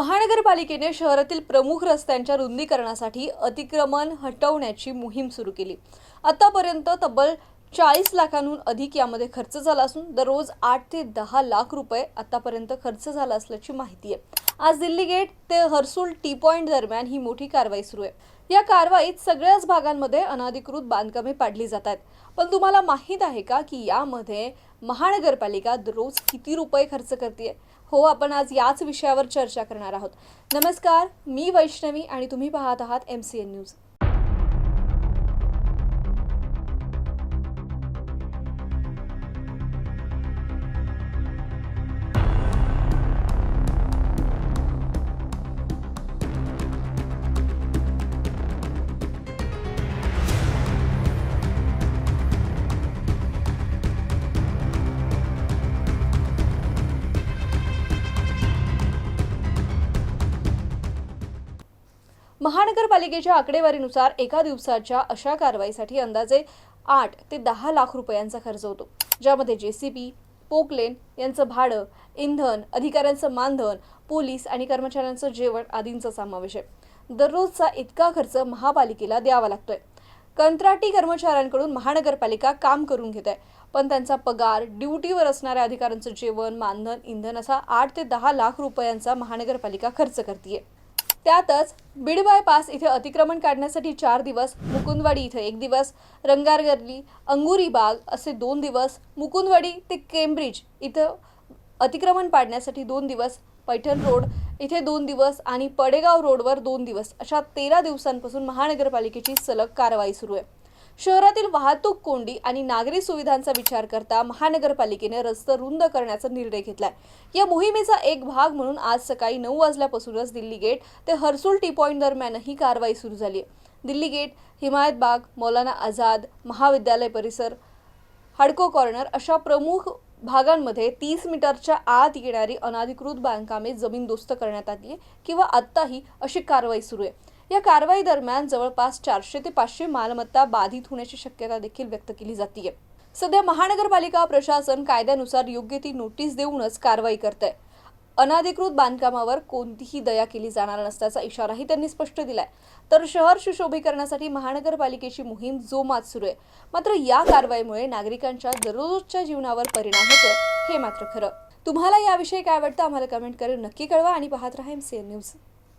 महानगरपालिकेने शहरातील प्रमुख रस्त्यांच्या रुंदीकरणासाठी अतिक्रमण हटवण्याची मोहीम सुरू केली. आतापर्यंत तब्बल चाळीस लाखांहून अधिक यामध्ये खर्च झाला असून दररोज आठ ते दहा लाख रुपये आतापर्यंत खर्च झाला असल्याची माहिती आहे. आज दिल्ली गेट ते हर्सुल टी पॉइंट दरम्यान ही मोठी कारवाई सुरू आहे. या कारवाईत सगळ्याच भागांमध्ये अनाधिकृत बांधकामे पाडली जात आहेत. पण तुम्हाला माहीत आहे का की यामध्ये महानगरपालिका दररोज किती रुपये खर्च करते हो आपण आज याच विषयावर चर्चा करणार आहोत. नमस्कार मी वैष्णवी आणि तुम्ही पाहत आहात एम सी एन न्यूज महानगरपालिकेच्या आकडेवारीनुसार एका दिवसाच्या अशा कारवाईसाठी अंदाजे आठ ते दहा लाख रुपयांचा खर्च होतो. ज्यामध्ये जेसीबी पोकलेन यांचं भाडं इंधन अधिकाऱ्यांचं मानधन पोलीस आणि कर्मचाऱ्यांचं जेवण आदींचा समावेश आहे. दररोजचा इतका खर्च महापालिकेला द्यावा लागतोय. कंत्राटी कर्मचाऱ्यांकडून महानगरपालिका काम करून घेत आहे. पण त्यांचा पगार ड्युटीवर असणाऱ्या अधिकाऱ्यांचं जेवण मानधन इंधन असा आठ ते दहा लाख रुपयांचा महानगरपालिका खर्च करते त्यातच बीड बायपास इथे अतिक्रमण काढण्यासाठी चार दिवस मुकुंदवाडी इथं एक दिवस रंगारगल्ली अंगुरी बाग असे दोन दिवस मुकुंदवाडी ते केम्ब्रिज इथं अतिक्रमण पाडण्यासाठी दोन दिवस पैठण रोड इथे दोन दिवस आणि पडेगाव रोडवर दोन दिवस अशा तेरा दिवसांपासून महानगरपालिकेची सलग कारवाई सुरू आहे. शहरातील वाहतूक कोंडी आणि नागरी सुविधांचा विचार करता महानगरपालिकेने रस्ते रुंद करण्याचा निर्णय घेतलाय. या मोहिमेचा एक भाग म्हणून आज सकाळी नऊ वाजल्यापासूनच दिल्ली गेट ते हर्सुल टी पॉईंट दरम्यान ही कारवाई सुरू झाली आहे. दिल्ली गेट हिमायत बाग मौलाना आझाद महाविद्यालय परिसर हडको कॉर्नर अशा प्रमुख भागांमध्ये तीस मीटरच्या आत येणारी अनाधिकृत बांधकामे जमीनदोस्त करण्यात आली आहे किंवा आत्ताही अशी कारवाई सुरू आहे. या कारवाई दरम्यान जवळपास चारशे ते पाचशे मालमत्ता बाधित होण्याची शक्यता देखील व्यक्त केली जाते सध्या महानगरपालिका प्रशासन कायद्यानुसार योग्य ती नोटीस देऊनच कारवाई करत आहे अनाधिकृत बांधकामावर कोणतीही दया केली जाणार नसल्याचा इशाराही त्यांनी स्पष्ट दिलाय. तर शहर सुशोभीकरणासाठी महानगरपालिकेची मोहीम जोमात सुरू आहे. मात्र या कारवाईमुळे नागरिकांच्या दररोजच्या जीवनावर परिणाम होतोय हे मात्र खरं. तुम्हाला याविषयी काय वाटतं? आम्हाला कमेंट करून नक्की कळवा आणि पाहत राहा एम सी एन न्यूज